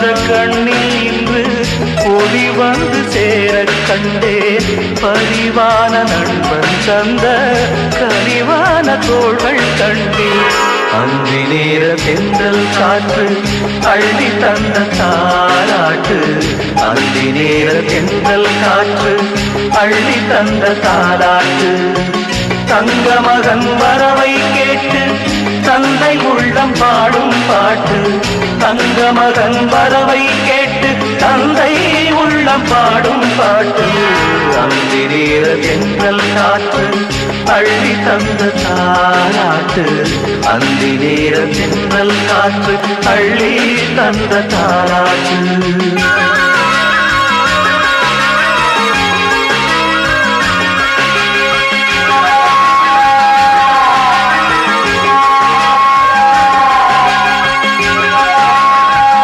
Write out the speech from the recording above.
பாத கண்ணில் இன்று ஒளி வந்து சேர கண்டே. பரிவான நண்பன் சந்த கனிவான தோள்கள் கண்டே அந்தி நேர தென்றல் காற்று அள்ளி தந்த தாராட்டு. அந்தி நேர தென்றல் காற்று அள்ளி தந்த தாராட்டு. தங்க மகன் வரவை கேட்டு தந்தை உள்ளம் பாடும் பாட்டு. தங்க மகன் வரவை கேட்டு தந்தை உள்ளம் பாடும் பாட்டு. அந்தி நேர தென்றல் காற்று அள்ளி தந்த தாராட்டு. அந்தி நேர தென்றல் காற்று அள்ளி தந்த தாராட்டு.